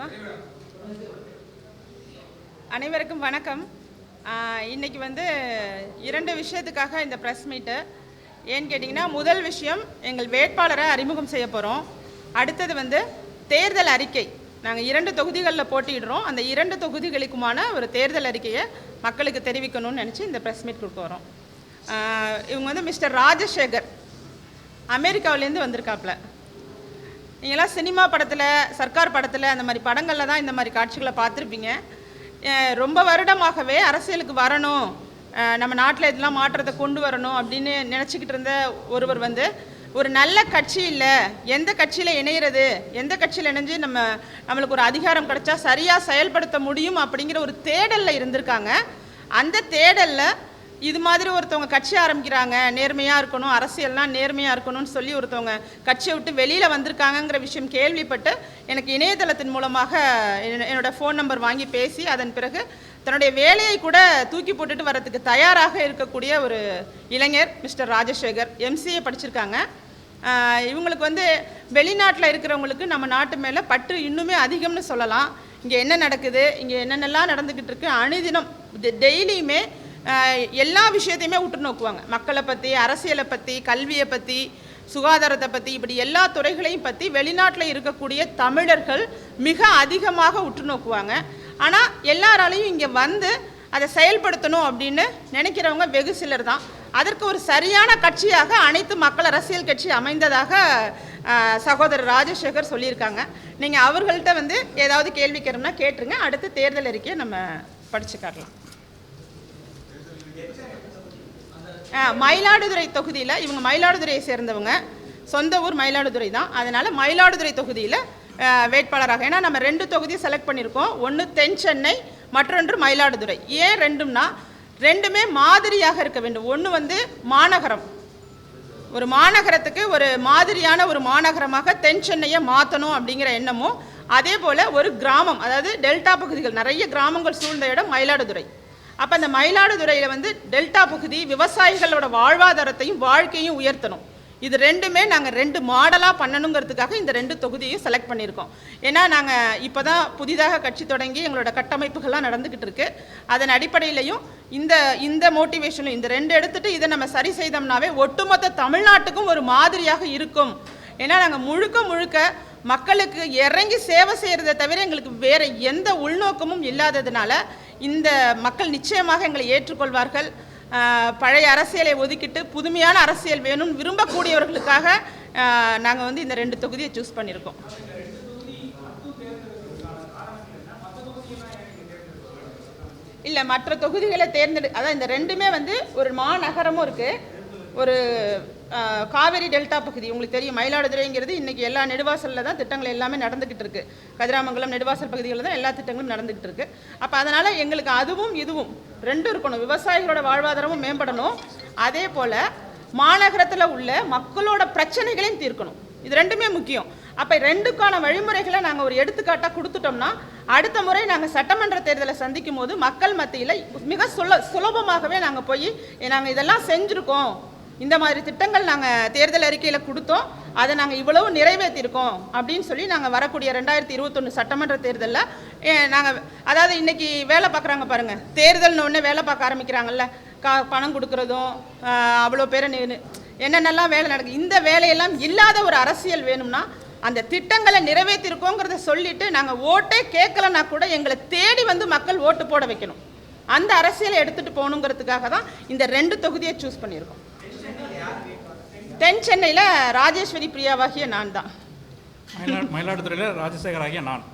பேசட்டுமா அனைவருக்கும் வணக்கம். இன்னைக்கு வந்து இரண்டு விஷயத்துக்காக இந்த ப்ரெஸ் மீட்டு ஏன்னு கேட்டிங்கன்னா முதல் விஷயம் எங்கள் வேட்பாளரை அறிமுகம் செய்ய போகிறோம் அடுத்தது வந்து தேர்தல் அறிக்கை. நாங்கள் இரண்டு தொகுதிகளில் போட்டியிடுறோம். அந்த இரண்டு தொகுதிகளுக்குமான ஒரு தேர்தல் அறிக்கையை மக்களுக்கு தெரிவிக்கணும்னு நினச்சி இந்த ப்ரெஸ் மீட் கொடுக்க வரோம் இவங்க வந்து மிஸ்டர் ராஜசேகர். அமெரிக்காவிலேருந்து வந்திருக்காப்புல. நீங்களாம் சினிமா படத்தில் சர்க்கார் படத்தில் அந்த மாதிரி படங்களில் தான் இந்த மாதிரி காட்சிகளை பார்த்துருப்பீங்க. ரொம்ப வருடமாகவே அரசியலுக்கு வரணும். நம்ம நாட்டில் இதெல்லாம் மாற்றத்தை கொண்டு வரணும் அப்படின்னு நினச்சிக்கிட்டு இருந்த ஒருவர் வந்து ஒரு நல்ல கட்சி இல்லை எந்த கட்சியில் இணையிறது எந்த கட்சியில் இணைஞ்சு நம்ம நம்மளுக்கு ஒரு அதிகாரம் கிடைச்சா சரியாக செயல்படுத்த முடியும் அப்படிங்கிற ஒரு தேடலில் இருந்திருக்காங்க. அந்த தேடலில் இது மாதிரி ஒருத்தவங்க கட்சி ஆரம்பிக்கிறாங்க நேர்மையாக இருக்கணும் அரசியல்லாம் நேர்மையாக இருக்கணும்னு சொல்லி ஒருத்தவங்க கட்சியை விட்டு வெளியில் வந்திருக்காங்கங்கிற விஷயம் கேள்விப்பட்டு எனக்கு இணையதளத்தின் மூலமாக என்னோடய என்னோட ஃபோன் நம்பர் வாங்கி பேசி அதன் பிறகு தன்னுடைய வேலையை கூட தூக்கி போட்டுட்டு வரதுக்கு தயாராக இருக்கக்கூடிய ஒரு இளைஞர் மிஸ்டர் ராஜசேகர் எம்சிஏ படிச்சிருக்காங்க. இவங்களுக்கு வந்து வெளிநாட்டில் இருக்கிறவங்களுக்கு நம்ம நாட்டு மேலே பற்று இன்னுமே அதிகம்னு சொல்லலாம். இங்கே என்ன நடக்குது? இங்கே என்னென்னலாம் நடந்துக்கிட்டு இருக்கு? அணுதினம் டெய்லியுமே எல்லா விஷயத்தையுமே உற்று நோக்குவாங்க. மக்களை பற்றி அரசியலை பற்றி கல்வியை பற்றி சுகாதாரத்தை பற்றி இப்படி எல்லா துறைகளையும் பற்றி வெளிநாட்டில் இருக்கக்கூடிய தமிழர்கள் மிக அதிகமாக உற்று நோக்குவாங்க. ஆனால் எல்லாராலையும் இங்கே வந்து அதை செயல்படுத்தணும் அப்படின்னு நினைக்கிறவங்க வெகு சிலர் தான். அதற்கு ஒரு சரியான கட்சியாக அனைத்து மக்கள் அரசியல் கட்சி அமைந்ததாக சகோதரர் ராஜசேகர் சொல்லியிருக்காங்க. நீங்கள் அவர்கள்ட்ட வந்து ஏதாவது கேள்வி கேட்கணும்னா கேட்டுருங்க. அடுத்து தேர்தல் அறிக்கையை நம்ம படிச்சுக்காரலாம் காட்டலாம். மயிலாடுதுறை தொகுதியில் இவங்க மயிலாடுதுறையை சேர்ந்தவங்க. சொந்த ஊர் மயிலாடுதுறை தான். அதனால் மயிலாடுதுறை தொகுதியில் வேட்பாளராக. ஏன்னா நம்ம ரெண்டு தொகுதி செலக்ட் பண்ணியிருக்கோம். ஒன்று தென் சென்னை மற்றொன்று மயிலாடுதுறை. ஏன் ரெண்டும்னா ரெண்டுமே மாதிரியாக இருக்க வேண்டும். ஒன்று வந்து மாநகரம். ஒரு மாநகரத்துக்கு ஒரு மாதிரியான ஒரு மாநகரமாக தென் சென்னையை மாற்றணும் அப்படிங்கிற எண்ணமும் அதே போல் ஒரு கிராமம் அதாவது டெல்டா பகுதிகள் நிறைய கிராமங்கள் சூழ்ந்த இடம் மயிலாடுதுறை. அப்போ அந்த மயிலாடுதுறையில் வந்து டெல்டா பகுதி விவசாயிகளோட வாழ்வாதாரத்தையும் வாழ்க்கையும் உயர்த்தணும். இது ரெண்டுமே நாங்கள் ரெண்டு மாடலாக பண்ணணுங்கிறதுக்காக இந்த ரெண்டு தொகுதியையும் செலக்ட் பண்ணியிருக்கோம். ஏன்னா நாங்கள் இப்போ தான் புதிதாக கட்சி தொடங்கி எங்களோட கட்டமைப்புகள்லாம் நடந்துக்கிட்டு இருக்கு. அதன் அடிப்படையிலையும் இந்த இந்த மோட்டிவேஷனும் இந்த ரெண்டு எடுத்துட்டு இதை நம்ம சரி செய்தோம்னாவே ஒட்டுமொத்த தமிழ்நாட்டுக்கும் ஒரு மாதிரியாக இருக்கும். ஏன்னா நாங்கள் முழுக்க முழுக்க மக்களுக்கு இறங்கி சேவை செய்கிறத தவிர எங்களுக்கு வேறு எந்த உள்நோக்கமும் இல்லாததுனால இந்த மக்கள் நிச்சயமாக எங்களை ஏற்றுக்கொள்வார்கள். பழைய அரசியலை ஒதுக்கிட்டு புதுமையான அரசியல் வேணும்னு விரும்பக்கூடியவர்களுக்காக நாங்கள் வந்து இந்த ரெண்டு தொகுதியை சூஸ் பண்ணியிருக்கோம். இல்லை மற்ற தொகுதிகளை தேர்ந்தெடு அதான் இந்த ரெண்டுமே வந்து ஒரு மாநகரமும் இருக்குது ஒரு காவேரி டெல்டா பகுதி உங்களுக்கு தெரியும் மயிலாடுதுறைங்கிறது இன்னைக்கு எல்லா நெடுவாசலில் தான் திட்டங்கள் எல்லாமே நடந்துக்கிட்டு இருக்கு. கதிராமங்கலம் நெடுவாசல் பகுதிகளில் தான் எல்லா திட்டங்களும் நடந்துக்கிட்டு இருக்கு. அப்போ அதனால் எங்களுக்கு அதுவும் இதுவும் ரெண்டும் இருக்கணும். விவசாயிகளோட வாழ்வாதாரமும் மேம்படணும். அதே போல் மாநகரத்தில் உள்ள மக்களோட பிரச்சனைகளையும் தீர்க்கணும். இது ரெண்டுமே முக்கியம். அப்போ ரெண்டுக்கான வழிமுறைகளை நாங்கள் ஒரு எடுத்துக்காட்டாக கொடுத்துட்டோம்னா அடுத்த முறை நாங்கள் சட்டமன்ற தேர்தலை சந்திக்கும் போது மக்கள் மத்தியில் மிக சுல சுலபமாகவே நாங்கள் போய் நாங்கள் இதெல்லாம் செஞ்சுருக்கோம். இந்த மாதிரி திட்டங்கள் நாங்கள் தேர்தல் அறிக்கையில் கொடுத்தோம். அதை நாங்கள் இவ்வளவு நிறைவேற்றிருக்கோம் அப்படின்னு சொல்லி நாங்கள் வரக்கூடிய ரெண்டாயிரத்தி இருபத்தொன்று சட்டமன்ற தேர்தலில் நாங்கள் அதாவது இன்னைக்கு வேலை பார்க்குறாங்க பாருங்கள் தேர்தல்னு ஒன்று வேலை பார்க்க ஆரம்பிக்கிறாங்கல்ல. கா பணம் கொடுக்குறதும் அவ்வளோ பேரை என்னென்னலாம் வேலை நடக்குது. இந்த வேலையெல்லாம் இல்லாத ஒரு அரசியல் வேணும்னா அந்த திட்டங்களை நிறைவேற்றிருக்கோங்கிறத சொல்லிட்டு நாங்கள் ஓட்டே கேட்கலன்னா கூட எங்களை தேடி வந்து மக்கள் ஓட்டு போட வைக்கணும். அந்த அரசியலை எடுத்துகிட்டு போகணுங்கிறதுக்காக தான் இந்த ரெண்டு தொகுதியை சூஸ் பண்ணியிருக்கோம். தென் சென்னையில் ராஜேஸ்வரி பிரியாவாகிய நான் தான் மயிலாடுதுறையில் ராஜசேகர் ஆகிய நான்.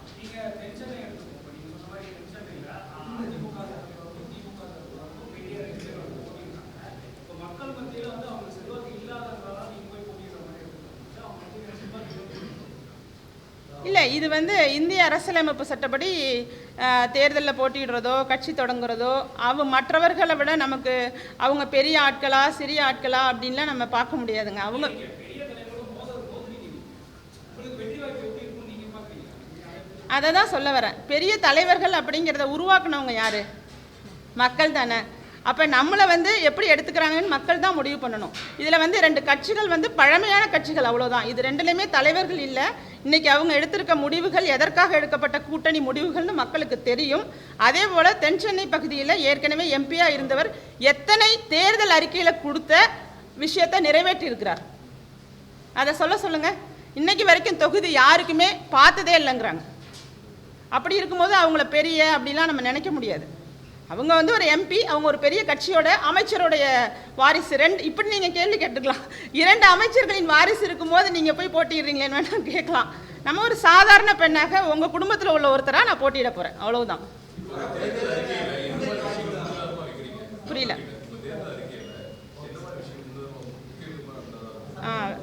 இல்லை இது வந்து இந்திய அரசியலமைப்பு சட்டப்படி தேர்தலில் போட்டியிடுறதோ கட்சி தொடங்குறதோ அவ மற்றவர்களை விட நமக்கு அவங்க பெரிய ஆட்களா சிறிய ஆட்களா அப்படின்லாம் நம்ம பார்க்க முடியாதுங்க. அவங்க அதை தான் சொல்ல வரேன். பெரிய தலைவர்கள் அப்படிங்கிறத உருவாக்குனவங்க யாரு? மக்கள் தானே. அப்போ நம்மளை வந்து எப்படி எடுத்துக்கிறாங்கன்னு மக்கள் தான் முடிவு பண்ணணும். இதில் வந்து ரெண்டு கட்சிகள் வந்து பழமையான கட்சிகள் அவ்வளோதான் இது ரெண்டுலேயுமே தலைவர்கள் இல்லை இன்றைக்கி அவங்க எடுத்திருக்க முடிவுகள் எதற்காக எடுக்கப்பட்ட கூட்டணி முடிவுகள்னு மக்களுக்கு தெரியும். அதே போல் தென் சென்னை பகுதியில் ஏற்கனவே எம்பியாக இருந்தவர் எத்தனை தேர்தல் அறிக்கையில் கொடுத்த விஷயத்தை நிறைவேற்றியிருக்கிறார். அதை சொல்ல சொல்லுங்கள் இன்னைக்கு வரைக்கும் தொகுதி யாருக்குமே பார்த்ததே இல்லைங்கிறாங்க. அப்படி இருக்கும்போது அவங்கள பெரிய அப்படிலாம் நம்ம நினைக்க முடியாது. அவங்க வந்து ஒரு எம்பி அவங்க ஒரு பெரிய கட்சியோட அமைச்சருடைய வாரிசு. ரெண்டு இப்படி நீங்கள் கேள்வி கேட்டுக்கலாம் இரண்டு அமைச்சர்களின் வாரிசு இருக்கும்போது நீங்கள் போய் போட்டிடுறீங்களேன்னு வேணா கேட்கலாம். நம்ம ஒரு சாதாரண பெண்ணாக உங்கள் குடும்பத்தில் உள்ள ஒருத்தராக நான் போட்டியிட போகிறேன் அவ்வளவுதான். புரியல.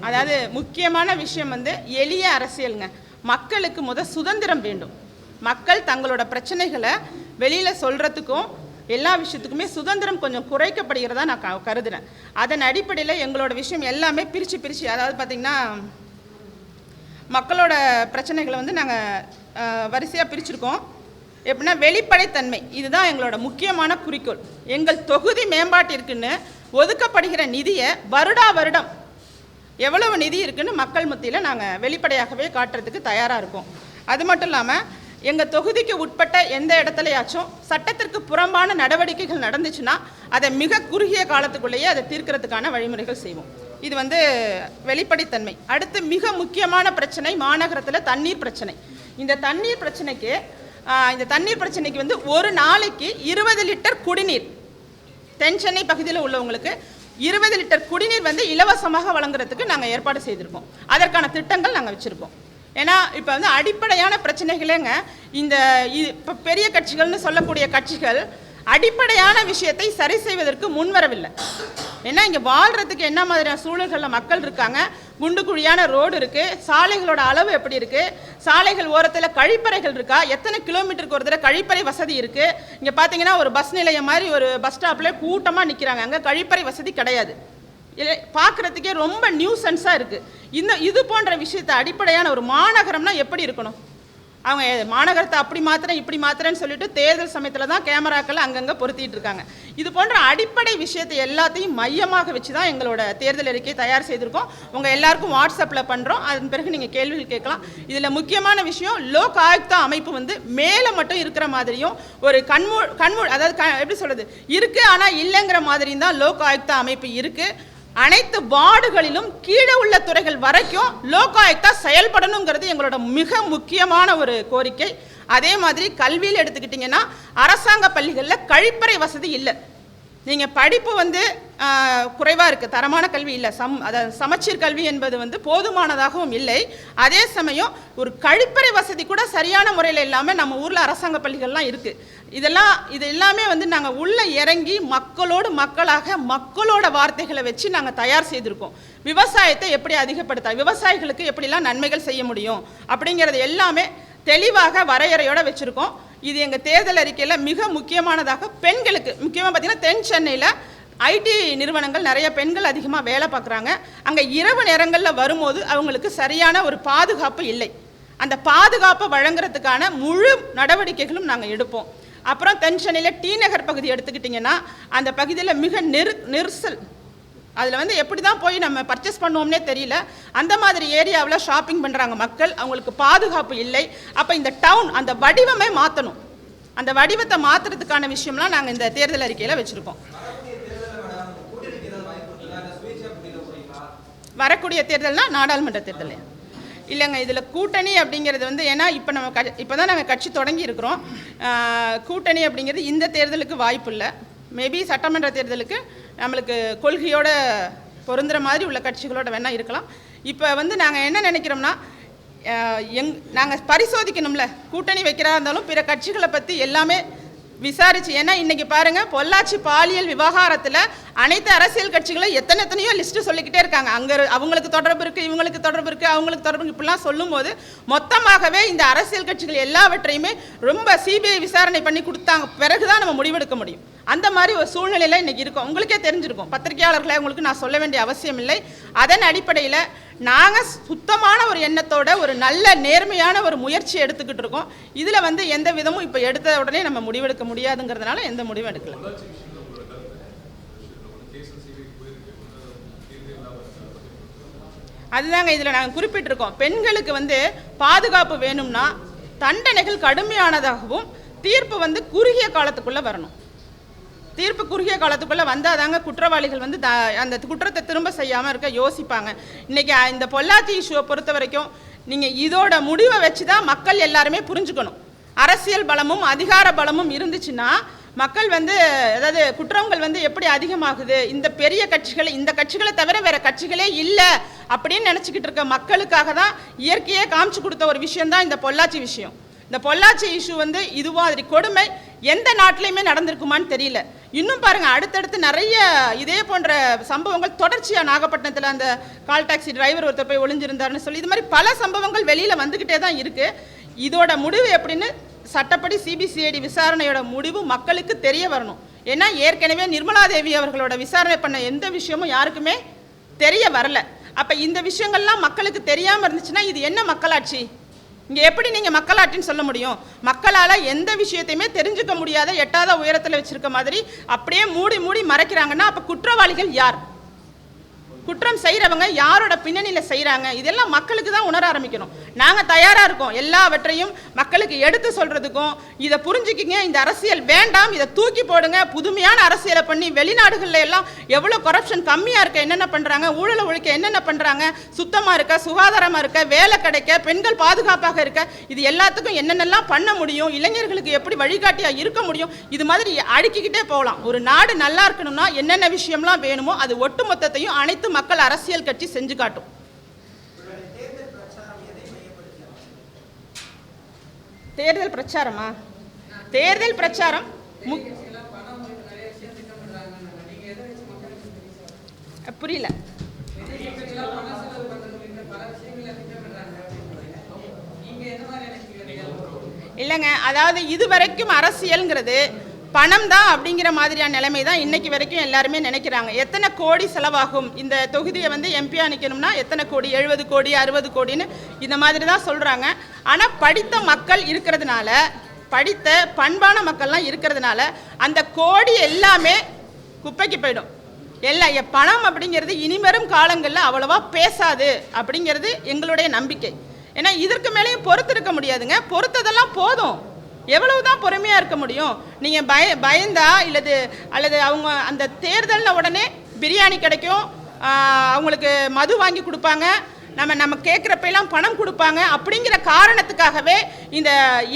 அதாவது முக்கியமான விஷயம் வந்து எளிய அரசியலுங்க. மக்களுக்கு முத சுதந்திரம் வேண்டும். மக்கள் தங்களோட பிரச்சனைகளை வெளியில் சொல்கிறதுக்கும் எல்லா விஷயத்துக்குமே சுதந்திரம் கொஞ்சம் குறைக்கப்படுகிறதா நான் க- கருதுகிறேன் அதன் அடிப்படையில் எங்களோட விஷயம் எல்லாமே பிரித்து பிரித்து அதாவது பார்த்திங்கன்னா மக்களோட பிரச்சனைகளை வந்து நாங்கள் வரிசையாக பிரிச்சிருக்கோம். எப்படின்னா வெளிப்படைத்தன்மை இதுதான் எங்களோட முக்கியமான குறிக்கோள். எங்கள் தொகுதி மேம்பாட்டிற்குன்னு ஒதுக்கப்படுகிற நிதியை வருடா வருடம் எவ்வளவு நிதி இருக்குன்னு மக்கள் மத்தியில் நாங்கள் வெளிப்படையாகவே காட்டுறதுக்கு தயாராக இருக்கோம். அது மட்டும் இல்லாமல் எங்கள் தொகுதிக்கு உட்பட்ட எந்த இடத்துலையாச்சும் சட்டத்திற்கு புறம்பான நடவடிக்கைகள் நடந்துச்சுன்னா அதை மிக குறுகிய காலத்துக்குள்ளேயே அதை தீர்க்கறதுக்கான வழிமுறைகள் செய்வோம். இது வந்து வெளிப்படைத்தன்மை. அடுத்து மிக முக்கியமான பிரச்சனை மாநகரத்தில் தண்ணீர் பிரச்சனை. இந்த தண்ணீர் பிரச்சனைக்கு இந்த தண்ணீர் பிரச்சனைக்கு வந்து ஒரு நாளைக்கு இருபது லிட்டர் குடிநீர். தென் சென்னை பகுதியில் உள்ளவங்களுக்கு இருபது லிட்டர் குடிநீர் வந்து இலவசமாக வழங்குறதுக்கு நாங்கள் ஏற்பாடு செய்திருக்கோம். அதற்கான திட்டங்கள் நாங்கள் வச்சுருக்கோம். ஏன்னா இப்போ வந்து அடிப்படையான பிரச்சனைகளேங்க இந்த இப்போ பெரிய கட்சிகள்னு சொல்லக்கூடிய கட்சிகள் அடிப்படையான விஷயத்தை சரி செய்வதற்கு முன்வரவில்லை. ஏன்னா இங்கே வாழ்கிறதுக்கு என்ன மாதிரியான சூழல்களில் மக்கள் இருக்காங்க? குண்டு குழியான ரோடு இருக்குது சாலைகளோட அளவு எப்படி இருக்குது சாலைகள் ஓரத்தில் கழிப்பறைகள் இருக்கா? எத்தனை கிலோமீட்டருக்கு ஒரு தடவை கழிப்பறை வசதி இருக்குது இங்கே பார்த்தீங்கன்னா ஒரு பஸ் நிலையம் மாதிரி ஒரு பஸ் ஸ்டாப்பில் கூட்டமாக நிற்கிறாங்க அங்கே கழிப்பறை வசதி கிடையாது. பார்க்குறதுக்கே ரொம்ப நியூசன்ஸாக இருக்குது இந்த இது போன்ற விஷயத்தை அடிப்படையான ஒரு மாநகரம்னா எப்படி இருக்கணும்? அவங்க மாநகரத்தை அப்படி மாத்திரம் இப்படி மாத்திரன்னு சொல்லிட்டு தேர்தல் சமயத்தில் தான் கேமராக்கள் அங்கங்கே பொருத்திட்டு இருக்காங்க. இது போன்ற அடிப்படை விஷயத்தை எல்லாத்தையும் மையமாக வச்சு தான் எங்களோட தேர்தல் அறிக்கையை தயார் செய்திருக்கோம். உங்கள் எல்லாருக்கும் வாட்ஸ்அப்பில் பண்ணுறோம் அதன் பிறகு நீங்கள் கேள்விகள் கேட்கலாம். இதில் முக்கியமான விஷயம் லோக் ஆயுக்தா அமைப்பு வந்து மேலே மட்டும் இருக்கிற மாதிரியும் ஒரு கண்மூ கண்மூ அதாவது க எப்படி சொல்கிறது இருக்குது ஆனால் இல்லைங்கிற மாதிரியும் தான் லோக் ஆயுக்தா அமைப்பு இருக்குது அனைத்து வார்டுகளிலும் கீழே உள்ள துறைகள் வரைக்கும் லோகாயுக்தா செயல்படணுங்கிறது எங்களோட மிக முக்கியமான ஒரு கோரிக்கை. அதே மாதிரி கல்வியில் எடுத்துக்கிட்டிங்கன்னா அரசாங்க பள்ளிகளில் கழிப்பறை வசதி இல்லை. நீங்கள் படிப்பு வந்து குறைவாக இருக்குது தரமான கல்வி இல்லை. சம் அதாவது சமச்சீர் கல்வி என்பது வந்து போதுமானதாகவும் இல்லை. அதே சமயம் ஒரு கழிப்பறை வசதி கூட சரியான முறையில் இல்லாமல் நம்ம ஊரில் அரசாங்க பள்ளிகள்லாம் இருக்குது இதெல்லாம் இது எல்லாமே வந்து நாங்கள் உள்ளே இறங்கி மக்களோடு மக்களாக மக்களோட வார்த்தைகளை வச்சு நாங்கள் தயார் செய்திருக்கோம். விவசாயத்தை எப்படி அதிகப்படுத்த விவசாயிகளுக்கு எப்படிலாம் நன்மைகள் செய்ய முடியும் அப்படிங்கிறது எல்லாமே தெளிவாக வரையறையோட வச்சுருக்கோம். இது எங்கள் தேர்தல் அறிக்கையில் மிக முக்கியமானதாக பெண்களுக்கு முக்கியமாக பார்த்தீங்கன்னா தென் சென்னையில் ஐடி நிறுவனங்கள் நிறைய பெண்கள் அதிகமாக வேலை பார்க்குறாங்க. அங்கே இரவு நேரங்களில் வரும்போது அவங்களுக்கு சரியான ஒரு பாதுகாப்பு இல்லை. அந்த பாதுகாப்பை வழங்குறதுக்கான முழு நடவடிக்கைகளும் நாங்கள் எடுப்போம். அப்புறம் தென் சென்னையில் டி நகர் பகுதி எடுத்துக்கிட்டிங்கன்னா அந்த பகுதியில் மிக நெரு நெரிசல் அதில் வந்து எப்படி தான் போய் நம்ம பர்ச்சேஸ் பண்ணுவோம்னே தெரியல. அந்த மாதிரி ஏரியாவில் ஷாப்பிங் பண்ணுறாங்க மக்கள். அவங்களுக்கு பாதுகாப்பு இல்லை. அப்போ இந்த டவுன் அந்த வடிவமே மாற்றணும் அந்த வடிவத்தை மாற்றுறதுக்கான விஷயம்லாம் நாங்கள் இந்த தேர்தல் அறிக்கையில் வச்சுருக்கோம். வரக்கூடிய தேர்தல்னால் நாடாளுமன்ற தேர்தல். இல்லைங்க இதில் கூட்டணி அப்படிங்கிறது வந்து ஏன்னா இப்போ நம்ம க இப்போ தான் நாங்கள் கட்சி தொடங்கி இருக்கிறோம். கூட்டணி அப்படிங்கிறது இந்த தேர்தலுக்கு வாய்ப்பு இல்லை. மேபி சட்டமன்ற தேர்தலுக்கு நம்மளுக்கு கொள்கையோட பொருந்துற மாதிரி உள்ள கட்சிகளோட வேணால் இருக்கலாம். இப்போ வந்து நாங்கள் என்ன நினைக்கிறோம்னா எங் நாங்கள் பரிசோதிக்கணும்ல. கூட்டணி வைக்கிறா இருந்தாலும் பிற கட்சிகளை பற்றி எல்லாமே விசாரிச்சு ஏன்னா இன்னைக்கு பாருங்க பொள்ளாச்சி பாலியல் விவகாரத்தில் அனைத்து அரசியல் கட்சிகளும் எத்தனை எத்தனையோ லிஸ்ட்டு சொல்லிக்கிட்டே இருக்காங்க. அங்கே அவங்களுக்கு தொடர்பு இருக்குது இவங்களுக்கு தொடர்பு இருக்குது அவங்களுக்கு தொடர்பு இப்படிலாம் சொல்லும்போது மொத்தமாகவே இந்த அரசியல் கட்சிகள் எல்லாவற்றையுமே ரொம்ப சிபிஐ விசாரணை பண்ணி கொடுத்தாங்க. பிறகு தான் நம்ம முடிவெடுக்க முடியும். அந்த மாதிரி ஒரு சூழ்நிலையில இன்றைக்கி இருக்கும். உங்களுக்கே தெரிஞ்சிருக்கும். பத்திரிகையாளர்களை உங்களுக்கு நான் சொல்ல வேண்டிய அவசியம் இல்லை. அதன் அடிப்படையில் நாங்கள் சுத்தமான ஒரு எண்ணத்தோட ஒரு நல்ல நேர்மையான ஒரு முயற்சி எடுத்துக்கிட்டு இருக்கோம். இதில் வந்து எந்த விதமும் இப்போ எடுத்த உடனே நம்ம முடிவெடுக்க முடியாதுங்கிறதுனால எந்த முடிவும் எடுக்கல. அதுதாங்க இதில் நாங்கள் குறிப்பிட்டிருக்கோம். பெண்களுக்கு வந்து பாதுகாப்பு வேணும்னா தண்டனைகள் கடுமையானதாகவும் தீர்ப்பு வந்து குறுகிய காலத்துக்குள்ளே வரணும். தீர்ப்பு குறுகிய காலத்துக்குள்ளே வந்தால் தாங்க குற்றவாளிகள் வந்து த- அந்த குற்றத்தை திரும்ப செய்யாமல் இருக்க யோசிப்பாங்க. இன்றைக்கி இந்த பொள்ளாச்சி இஷ்யூவை பொறுத்த வரைக்கும் நீங்கள் இதோட முடிவை வச்சு தான் மக்கள் எல்லாருமே புரிஞ்சுக்கணும். அரசியல் பலமும் அதிகார பலமும் இருந்துச்சுன்னா மக்கள் வந்து அதாவது குற்றங்கள் வந்து எப்படி அதிகமாகுது? இந்த பெரிய கட்சிகளை இந்த கட்சிகளை தவிர வேற கட்சிகளே இல்லை அப்படின்னு நினச்சிக்கிட்டு இருக்க மக்களுக்காக தான் இயற்கையே காமிச்சு கொடுத்த ஒரு விஷயம்தான் இந்த பொள்ளாச்சி விஷயம். இந்த பொள்ளாச்சி இஷ்யூ வந்து இது மாதிரி கொடுமை எந்த நாட்டிலையுமே நடந்திருக்குமான்னு தெரியல. இன்னும் பாருங்க அடுத்தடுத்து நிறைய இதே போன்ற சம்பவங்கள் தொடர்ச்சியாக நாகப்பட்டினத்தில் அந்த கால் டாக்ஸி டிரைவர் ஒருத்தர் போய் ஒளிஞ்சிருந்தாருன்னு சொல்லி இது மாதிரி பல சம்பவங்கள் வெளியில் வந்துக்கிட்டே தான் இருக்குது இதோட முடிவு எப்படின்னு சட்டப்படி சிபிசிஐடி விசாரணையோட முடிவு மக்களுக்கு தெரிய வரணும். ஏன்னா ஏற்கனவே நிர்மலா தேவி அவர்களோட விசாரணை பண்ண எந்த விஷயமும் யாருக்குமே தெரிய வரல. அப்போ இந்த விஷயங்கள்லாம் மக்களுக்கு தெரியாமல் இருந்துச்சுன்னா இது என்ன மக்களாட்சி? இங்கே எப்படி நீங்கள் மக்களாட்சின்னு சொல்ல முடியும்? மக்களால் எந்த விஷயத்தையுமே தெரிஞ்சுக்க முடியாத எட்டாத உயரத்தில் வச்சுருக்க மாதிரி அப்படியே மூடி மூடி மறைக்கிறாங்கன்னா அப்போ குற்றவாளிகள் யார்? குற்றம் செய்கிறவங்க யாரோட பின்னணியில் செய்கிறாங்க இதெல்லாம் மக்களுக்கு தான் உணர ஆரம்பிக்கணும். நாங்கள் தயாராக இருக்கோம். எல்லாவற்றையும் மக்களுக்கு எடுத்து சொல்கிறதுக்கும் இதை புரிஞ்சுக்கிங்க இந்த அரசியல் வேண்டாம் இதை தூக்கி போடுங்க புதுமையான அரசியலை பண்ணி வெளிநாடுகளில் எல்லாம் எவ்வளோ கரப்ஷன் கம்மியாக இருக்க என்னென்ன பண்ணுறாங்க ஊழலை ஒழிக்க என்னென்ன பண்ணுறாங்க சுத்தமாக இருக்க சுகாதாரமாக இருக்க வேலை கிடைக்க பெண்கள் பாதுகாப்பாக இருக்க இது எல்லாத்துக்கும் என்னென்னலாம் பண்ண முடியும் இளைஞர்களுக்கு எப்படி வழிகாட்டியாக இருக்க முடியும் இது மாதிரி அடுக்கிக்கிட்டே போகலாம். ஒரு நாடு நல்லா இருக்கணும்னா என்னென்ன விஷயம்லாம் வேணுமோ அது ஒட்டுமொத்தத்தையும் அனைத்து மக்கள் அரசியல் கட்சி செஞ்சு காட்டும். தேர்தல் பிரச்சாரமா? தேர்தல் பிரச்சாரம் புரியல. இல்லைங்க அதாவது இதுவரைக்கும் அரசியல்ங்கிறது பணம் தான் அப்படிங்கிற மாதிரியான நிலைமை தான் இன்னைக்கு வரைக்கும் எல்லாருமே நினைக்கிறாங்க. எத்தனை கோடி செலவாகும்? இந்த தொகுதியை வந்து எம்பியா நிற்கணும்னா எத்தனை கோடி? எழுபது கோடி அறுபது கோடின்னு இந்த மாதிரி தான் சொல்கிறாங்க ஆனால் படித்த மக்கள் இருக்கிறதுனால படித்த பண்பான மக்கள்லாம் இருக்கிறதுனால அந்த கோடி எல்லாமே குப்பைக்கு போயிடும். எல்லாம் எ- பணம் அப்படிங்கிறது இனிவரும் காலங்களில் அவ்வளவா பேசாது அப்படிங்கிறது எங்களுடைய நம்பிக்கை. ஏன்னா இதற்கு மேலேயும் பொறுத்து இருக்க முடியாதுங்க. பொறுத்ததெல்லாம் போதும். எவ்வளவு தான் பொறுமையாக இருக்க முடியும். நீங்கள் பய பயந்தா இல்லது அல்லது அவங்க அந்த தேர்தலில் உடனே பிரியாணி கிடைக்கும் அவங்களுக்கு மது வாங்கி கொடுப்பாங்க நம்ம நம்ம கேட்குறப்பெல்லாம் பணம் கொடுப்பாங்க அப்படிங்கிற காரணத்துக்காகவே இந்த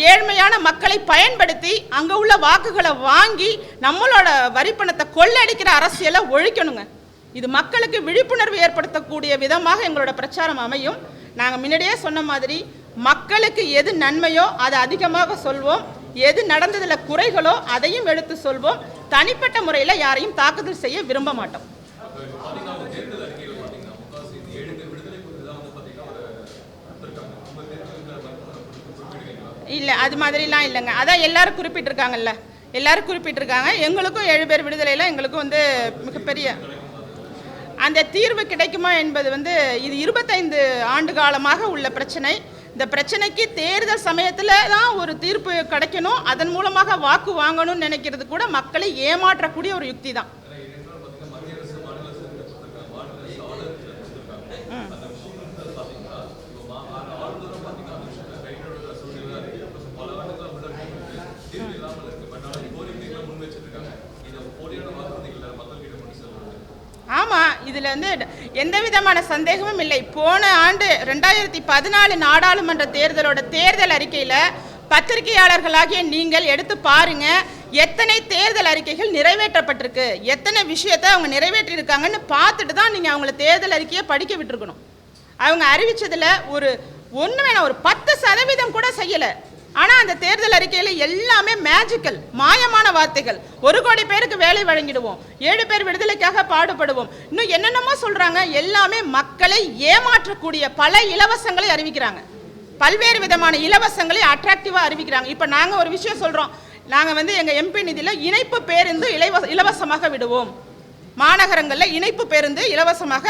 ஏழ்மையான மக்களை பயன்படுத்தி அங்கே உள்ள வாக்குகளை வாங்கி நம்மளோட வரி பணத்தை கொள்ளடிக்கிற அரசியலை ஒழிக்கணுங்க. இது மக்களுக்கு விழிப்புணர்வு ஏற்படுத்தக்கூடிய விதமாக எங்களோட பிரச்சாரம் அமையும். நாங்கள் முன்னாடியே சொன்ன மாதிரி மக்களுக்கு எது நன்மையோ அதை அதிகமாக சொல்வோம். எது நடந்ததில் குறைகளோ அதையும் எடுத்து சொல்வோம். தனிப்பட்ட முறையில் யாரையும் தாக்குதல் செய்ய விரும்ப மாட்டோம். இல்லை அது மாதிரிலாம் இல்லைங்க. அதான் எல்லாரும் குறிப்பிட்டிருக்காங்கல்ல. எல்லாரும் குறிப்பிட்டிருக்காங்க. எங்களுக்கும் ஏழு பேர் விடுதலையில் எங்களுக்கும் வந்து மிகப்பெரிய அந்த தீர்வு கிடைக்குமா என்பது வந்து இது இருபத்தைந்து ஆண்டு காலமாக உள்ள பிரச்சனை. இந்த பிரச்சனைக்கு தேர்தல் சமயத்தில் தான் ஒரு தீர்ப்பு கிடைக்கணும். அதன் மூலமாக வாக்கு வாங்கணும்னு நினைக்கிறது கூட மக்களை ஏமாற்றக்கூடிய ஒரு யுக்தி தான். ஆமாம் இதில் வந்து எந்த விதமான சந்தேகமும் இல்லை. போன ஆண்டு ரெண்டாயிரத்தி பதினாலு நாடாளுமன்ற தேர்தலோட தேர்தல் அறிக்கையில் பத்திரிகையாளர்களாகிய நீங்கள் எடுத்து பாருங்க. எத்தனை தேர்தல் அறிக்கைகள் நிறைவேற்றப்பட்டிருக்கு? எத்தனை விஷயத்தை அவங்க நிறைவேற்றியிருக்காங்கன்னு பார்த்துட்டு தான் நீங்கள் அவங்கள தேர்தல் அறிக்கையை படிக்க விட்டுருக்கணும். அவங்க அறிவித்ததில் ஒரு ஒன்று வேணாம் ஒரு பத்து சதவீதம் கூட செய்யலை. ஆனால் அந்த தேர்தல் அறிக்கையில் எல்லாமே மேஜிக்கல் மாயமான வார்த்தைகள். ஒரு கோடி பேருக்கு வேலை வழங்கிடுவோம். ஏழு பேர் விடுதலைக்காக பாடுபடுவோம். இன்னும் என்னென்னமோ சொல்கிறாங்க எல்லாமே மக்களை ஏமாற்றக்கூடிய பல இலவசங்களை அறிவிக்கிறாங்க. பல்வேறு விதமான இலவசங்களை அட்ராக்டிவாக அறிவிக்கிறாங்க. இப்போ நாங்கள் ஒரு விஷயம் சொல்கிறோம் நாங்கள் வந்து எங்கள் எம்பி நிதியில் இணைப்பு பேருந்து இலவச இலவசமாக விடுவோம். மாநகரங்களில் இணைப்பு பேருந்து இலவசமாக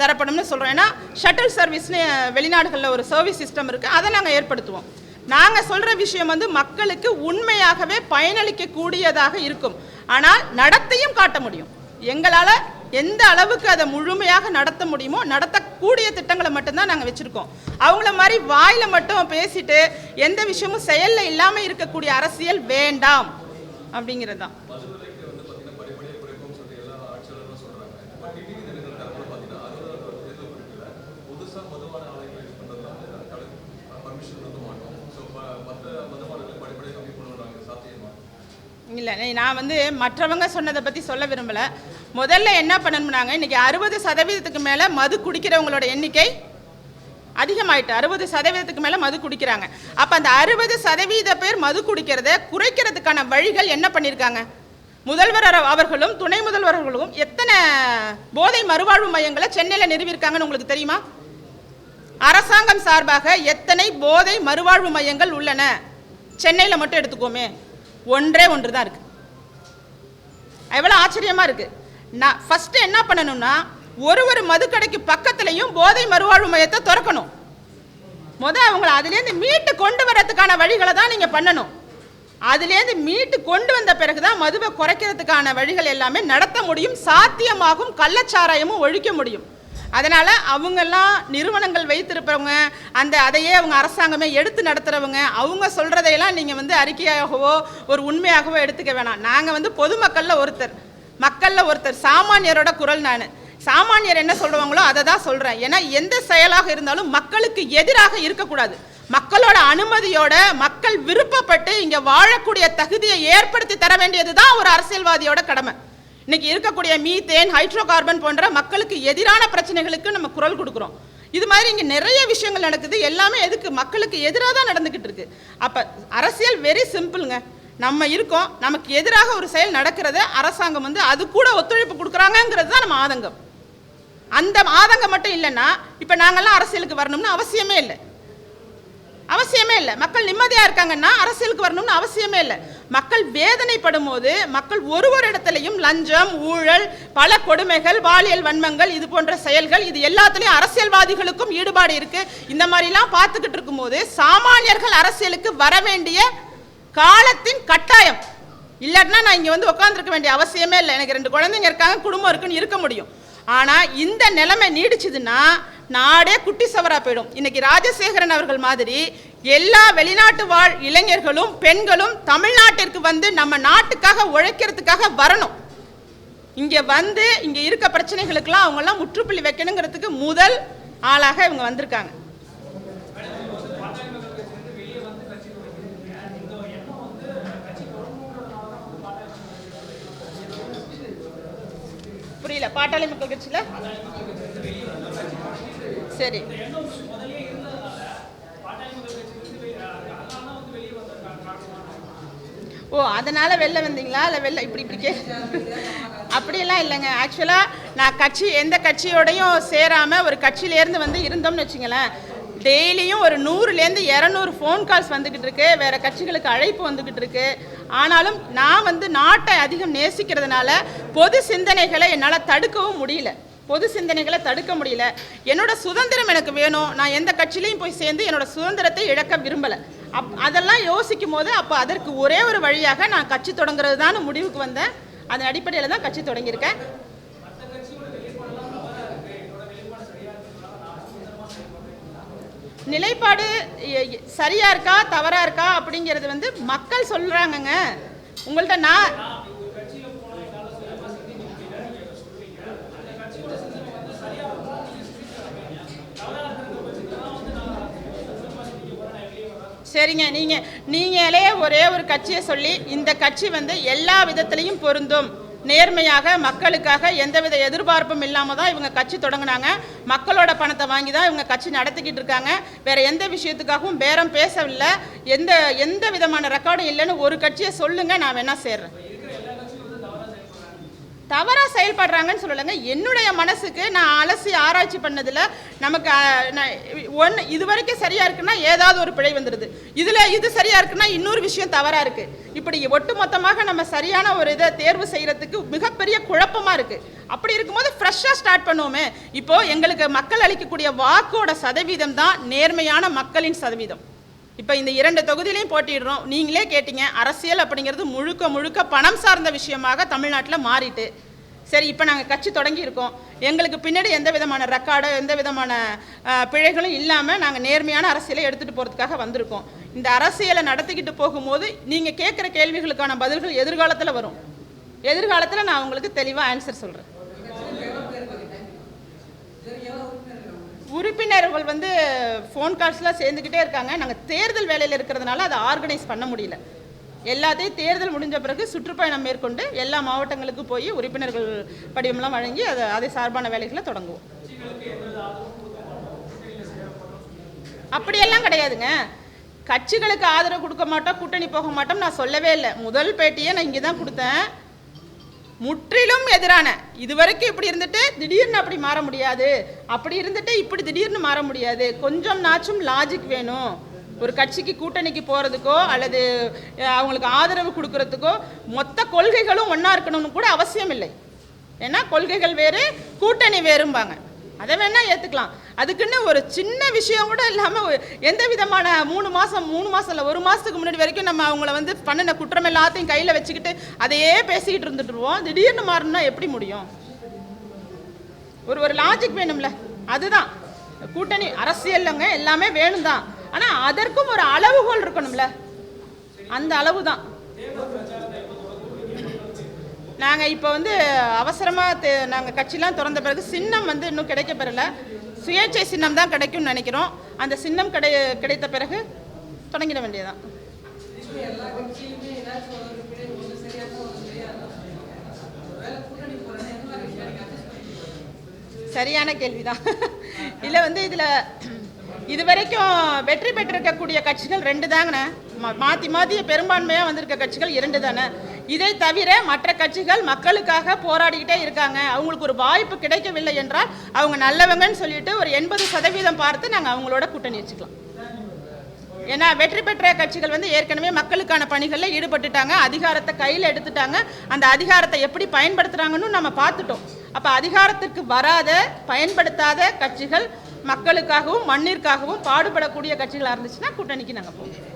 தரப்படும்னு சொல்கிறோம் ஏன்னா ஷட்டில் சர்வீஸ்னு வெளிநாடுகளில் ஒரு சர்வீஸ் சிஸ்டம் இருக்குது அதை நாங்கள் ஏற்படுத்துவோம். நாங்கள் சொல்கிற விஷயம் வந்து மக்களுக்கு உண்மையாகவே பயனளிக்கக்கூடியதாக இருக்கும். ஆனால் நடத்தையும் காட்ட முடியும். எங்களால் எந்த அளவுக்கு அதை முழுமையாக நடத்த முடியுமோ நடத்தக்கூடிய திட்டங்களை மட்டும்தான் நாங்கள் வச்சுருக்கோம். அவங்கள மாதிரி வாயில் மட்டும் பேசிட்டு எந்த விஷயமும் செயலில் இல்லாமல் இருக்கக்கூடிய அரசியல் வேண்டாம். அப்படிங்கிறது தான். இல்லை நான் வந்து மற்றவங்க சொன்னதை பற்றி சொல்ல விரும்பலை. முதல்ல என்ன பண்ணணும்னாங்க இன்றைக்கி அறுபது சதவீதத்துக்கு மேலே மது குடிக்கிறவங்களோட எண்ணிக்கை அதிகமாயிட்டு அறுபது சதவீதத்துக்கு மேலே மது குடிக்கிறாங்க. அப்போ அந்த அறுபது சதவீத பேர் மது குடிக்கிறத குறைக்கிறதுக்கான வழிகள் என்ன பண்ணியிருக்காங்க முதல்வர் அவர்களும் துணை முதல்வர்களும் எத்தனை போதை மறுவாழ்வு மையங்களை சென்னையில் நிறுவியிருக்காங்கன்னு உங்களுக்கு தெரியுமா? அரசாங்கம் சார்பாக எத்தனை போதை மறுவாழ்வு மையங்கள் உள்ளன? சென்னையில் மட்டும் எடுத்துக்கோமே. ஒன்றே ஒன்று தான் இருக்கு. எவ்வளோ ஆச்சரியமாக இருக்கு. நான் ஃபஸ்ட்டு என்ன பண்ணணும்னா ஒரு ஒரு மதுக்கடைக்கு பக்கத்துலையும் போதை மறுவாழ்வு மையத்தை திறக்கணும். முத அவங்கள அதுலேருந்து மீட்டு கொண்டு வரதுக்கான வழிகளை தான் நீங்கள் பண்ணணும். அதுலேருந்து மீட்டு கொண்டு வந்த பிறகு தான் மதுவை குறைக்கிறதுக்கான வழிகள் எல்லாமே நடத்த முடியும் சாத்தியமாகும் கள்ளச்சாராயமும் ஒழிக்க முடியும். அதனால் அவங்கெல்லாம் நிறுவனங்கள் வைத்திருப்பவங்க அந்த அதையே அவங்க அரசாங்கமே எடுத்து நடத்துகிறவங்க அவங்க சொல்கிறதையெல்லாம் நீங்கள் வந்து அறிக்கையாகவோ ஒரு உண்மையாகவோ எடுத்துக்க வேணாம். நாங்கள் வந்து பொதுமக்களில் ஒருத்தர் மக்களில் ஒருத்தர் சாமானியரோட குரல் நான். சாமானியர் என்ன சொல்கிறவங்களோ அதை தான் சொல்கிறேன் ஏன்னா எந்த செயலாக இருந்தாலும் மக்களுக்கு எதிராக இருக்கக்கூடாது. மக்களோட அனுமதியோட மக்கள் விருப்பப்பட்டு இங்கே வாழக்கூடிய தகுதியை ஏற்படுத்தி தர வேண்டியது தான் ஒரு அரசியல்வாதியோட கடமை. இன்னைக்கு இருக்கக்கூடிய மீத்தேன் ஹைட்ரோ கார்பன் போன்ற மக்களுக்கு எதிரான பிரச்சனைகளுக்கு நம்ம குரல் கொடுக்குறோம். இது மாதிரி இங்கே நிறைய விஷயங்கள் நடக்குது. எல்லாமே எதுக்கு? மக்களுக்கு எதிராக தான் நடந்துக்கிட்டு இருக்கு. அப்போ அரசியல் வெரி சிம்பிளுங்க நம்ம இருக்கோம். நமக்கு எதிராக ஒரு செயல் நடக்கிறத அரசாங்கம் வந்து அது கூட ஒத்துழைப்பு கொடுக்குறாங்கங்கிறது தான் நம்ம ஆதங்கம். அந்த ஆதங்கம் மட்டும் இல்லைன்னா இப்போ நாங்கள்லாம் அரசியலுக்கு வரணும்னு அவசியமே இல்லை. அவசியமே இல்லை. மக்கள் நிம்மதியாக இருக்காங்கன்னா அரசியலுக்கு வரணும்னு அவசியமே இல்லை. மக்கள் வேதனைப்படும் போது மக்கள் ஒரு ஒரு இடத்துலையும் லஞ்சம் ஊழல் பல கொடுமைகள் பாலியல் வன்மங்கள் இது போன்ற செயல்கள் இது எல்லாத்துலேயும் அரசியல்வாதிகளுக்கும் ஈடுபாடு இருக்குது இந்த மாதிரிலாம் பார்த்துக்கிட்டு இருக்கும்போது சாமானியர்கள் அரசியலுக்கு வர வேண்டிய காலத்தின் கட்டாயம். இல்லாட்டினா நான் இங்கே வந்து உட்காந்துருக்க வேண்டிய அவசியமே இல்லை. எனக்கு ரெண்டு குழந்தைங்க இருக்காங்க குடும்பம் இருக்குன்னு இருக்க முடியும். ஆனால் இந்த நிலைமை நீடிச்சதுன்னா நாடே குட்டி சவரா போயிடும். இன்னைக்கு ராஜசேகரன் அவர்கள் மாதிரி எல்லா வெளிநாட்டு வாழ் இளைஞர்களும் பெண்களும் தமிழ்நாட்டிற்கு வந்து நம்ம நாட்டுக்காக உழைக்கிறதுக்காக வரணும். இங்கே வந்து இங்கே இருக்க பிரச்சனைகளுக்கெல்லாம் அவங்கெல்லாம் முற்றுப்புள்ளி வைக்கணுங்கிறதுக்கு முதல் ஆளாக இவங்க வந்திருக்காங்க. புரியல பாட்டாளி மக்கள் கட்சியில? சரி. ஓ அதனால் வெளில வந்தீங்களா? இல்லை வெளில இப்படி இப்படி கே அப்படியெல்லாம் இல்லைங்க. ஆக்சுவலாக நான் கட்சி எந்த கட்சியோடையும் சேராமல் ஒரு கட்சியிலேருந்து வந்து இருந்தோம்னு வச்சுங்களேன். டெய்லியும் ஒரு நூறுலேருந்து இரநூறு ஃபோன் கால்ஸ் வந்துக்கிட்டு இருக்கு. வேறு கட்சிகளுக்கு அழைப்பு வந்துக்கிட்டு இருக்கு. ஆனாலும் நான் வந்து நாட்டை அதிகம் நேசிக்கிறதுனால பொது சிந்தனைகளை என்னால் தடுக்கவும் முடியல. பொது சிந்தனைகளை தடுக்க முடியல. என்னோட சுதந்திரம் எனக்கு வேணும். நான் எந்த கட்சியிலையும் போய் சேர்ந்து என்னோட சுதந்திரத்தை இழக்க விரும்பலை. அப் அதெல்லாம் யோசிக்கும் போது அப்போ அதற்கு ஒரே ஒரு வழியாக நான் கட்சி தொடங்குறது தான் முடிவுக்கு வந்தேன். அதன் அடிப்படையில் தான் கட்சி தொடங்கியிருக்கேன். நிலைப்பாடு சரியா இருக்கா? தவறா இருக்கா? அப்படிங்கிறது வந்து மக்கள் சொல்றாங்கங்க. உங்கள்கிட்ட நான் சரிங்க நீங்க நீங்களே ஒரே ஒரு கட்சியை சொல்லி இந்த கட்சி வந்து எல்லா விதத்துலேயும் பொருந்தும். நேர்மையாக மக்களுக்காக எந்தவித எதிர்பார்ப்பும் இல்லாமல் தான் இவங்க கட்சி தொடங்கினாங்க. மக்களோட பணத்தை வாங்கி தான் இவங்க கட்சி நடத்திக்கிட்டு இருக்காங்க. வேற எந்த விஷயத்துக்காகவும் பேரம் பேசவில்லை. எந்த எந்த விதமான ரெக்கார்டும் இல்லைன்னு ஒரு கட்சியை சொல்லுங்க நான் வேணா சேர்றேன். தவறாக செயல்படுறாங்கன்னு சொல்லலைங்க. என்னுடைய மனசுக்கு நான் அலசி ஆராய்ச்சி பண்ணதில் நமக்கு ஒன்று இது வரைக்கும் சரியாக இருக்குன்னா ஏதாவது ஒரு பிழை வந்துடுது இதில் இது சரியாக இருக்குன்னா இன்னொரு விஷயம் தவறாக இருக்குது இப்படி ஒட்டுமொத்தமாக நம்ம சரியான ஒரு இதை தேர்வு செய்கிறதுக்கு மிகப்பெரிய குழப்பமாக இருக்குது அப்படி இருக்கும்போது ஃப்ரெஷ்ஷாக ஸ்டார்ட் பண்ணுவோமே. இப்போது எங்களுக்கு மக்கள் அளிக்கக்கூடிய வாக்கோட சதவீதம் தான் நேர்மையான மக்களின் சதவீதம். இப்போ இந்த இரண்டு தொகுதியிலையும் போட்டிடுறோம் நீங்களே கேட்டீங்க அரசியல் அப்படிங்கிறது முழுக்க முழுக்க பணம் சார்ந்த விஷயமாக தமிழ்நாட்டில் மாறிட்டு. சரி இப்போ நாங்கள் கட்சி தொடங்கியிருக்கோம் எங்களுக்கு பின்னாடி எந்த விதமான ரெக்கார்டோ எந்த விதமான பிழைகளும் இல்லாமல் நாங்கள் நேர்மையான அரசியலை எடுத்துகிட்டு போகிறதுக்காக வந்திருக்கோம். இந்த அரசியலை நடத்திக்கிட்டு போகும்போது நீங்கள் கேட்குற கேள்விகளுக்கான பதில்கள் எதிர்காலத்தில் வரும். எதிர்காலத்தில் நான் உங்களுக்கு தெளிவாக ஆன்சர் சொல்கிறேன் உறுப்பினர்கள் வந்து ஃபோன் கால்ஸ்லாம் சேர்ந்துக்கிட்டே இருக்காங்க. நாங்கள் தேர்தல் வேலையில் இருக்கிறதுனால அதை ஆர்கனைஸ் பண்ண முடியல. எல்லாத்தையும் தேர்தல் முடிஞ்ச பிறகு சுற்றுப்பயணம் மேற்கொண்டு எல்லா மாவட்டங்களுக்கு போய் உறுப்பினர்கள் படிவம்லாம் வழங்கி அதை அதை சார்பான வேலைகளை தொடங்குவோம். அப்படியெல்லாம் கிடையாதுங்க. கட்சிகளுக்கு ஆதரவு கொடுக்க மாட்டோம் கூட்டணி போக மாட்டோம் நான் சொல்லவே இல்லை. முதல் பேட்டியை நான் இங்கே தான் கொடுத்தேன். முற்றிலும் எதிரான. இதுவரைக்கும் இப்படி இருந்துட்டு திடீர்னு அப்படி மாற முடியாது. அப்படி இருந்துட்டு இப்படி திடீர்னு மாற முடியாது. கொஞ்சம் நாச்சும் லாஜிக் வேணும். ஒரு கட்சிக்கு கூட்டணிக்கு போகிறதுக்கோ அல்லது அவங்களுக்கு ஆதரவு கொடுக்கறதுக்கோ மொத்த கொள்கைகளும் ஒன்றா இருக்கணும்னு கூட அவசியம் இல்லை ஏன்னா கொள்கைகள் வேறு கூட்டணி வேறும்பாங்க. அதை வேணால் ஏற்றுக்கலாம் அதுக்குன்னு ஒரு சின்ன விஷயம் கூட இல்லாமல் எந்த விதமான மூணு மாதம் மூணு மாதம் இல்லை ஒரு மாதத்துக்கு முன்னாடி வரைக்கும் நம்ம அவங்கள வந்து பண்ணின குற்றம் எல்லாத்தையும் கையில் வச்சுக்கிட்டு அதையே பேசிக்கிட்டு இருந்துட்டுருவோம். திடீர்னு மாறணும்னா எப்படி முடியும்? ஒரு ஒரு லாஜிக் வேணும்ல. அதுதான். கூட்டணி அரசியல்லங்க எல்லாமே வேணும் தான் ஆனால் அதற்கும் ஒரு அளவுகோல் இருக்கணும்ல. அந்த அளவு தான் நாங்கள் இப்போ வந்து அவசரமாக நாங்கள் கட்சிலாம் திறந்த பிறகு சின்னம் வந்து இன்னும் கிடைக்க பெறல. சுயேட்சை சின்னம் தான் கிடைக்கும்னு நினைக்கிறோம். அந்த சின்னம் கிடை கிடைத்த பிறகு தொடங்கிட வேண்டியதான் சரியான கேள்விதான். இல்லை வந்து இதில் இதுவரைக்கும் வெற்றி பெற்றிருக்கக்கூடிய கட்சிகள் ரெண்டு தாங்கண்ணே. மா- மாற்றி பெரும்பான்மையாக வந்திருக்க கட்சிகள் இரண்டு தானே. இதை தவிர மற்ற கட்சிகள் மக்களுக்காக போராடிக்கிட்டே இருக்காங்க. அவங்களுக்கு ஒரு வாய்ப்பு கிடைக்கவில்லை என்றால் அவங்க நல்லவங்கன்னு சொல்லிட்டு ஒரு எண்பது சதவீதம் பார்த்து நாங்கள் அவங்களோட கூட்டணி வச்சுக்கலாம். ஏன்னா வெற்றி பெற்ற கட்சிகள் வந்து ஏற்கனவே மக்களுக்கான பணிகளில் ஈடுபட்டுட்டாங்க. அதிகாரத்தை கையில் எடுத்துட்டாங்க. அந்த அதிகாரத்தை எப்படி பயன்படுத்துகிறாங்கன்னு நம்ம பார்த்துட்டோம். அப்போ அதிகாரத்திற்கு வராத பயன்படுத்தாத கட்சிகள் மக்களுக்காகவும் மண்ணிற்காகவும் பாடுபடக்கூடிய கட்சிகளாக இருந்துச்சுன்னா கூட்டணிக்கு நாங்கள் போவோம்.